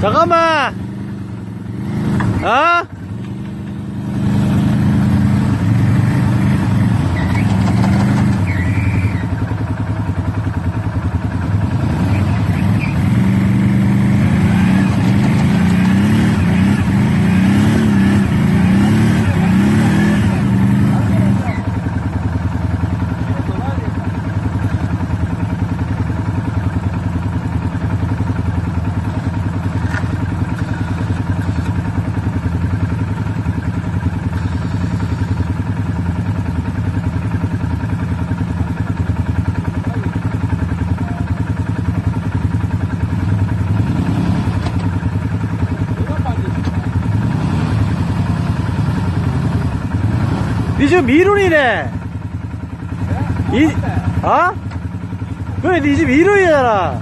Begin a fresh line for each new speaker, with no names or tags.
小哥们啊？ 니 집 미룬이네. 이, 어? 그래, 니집 미룬이잖아.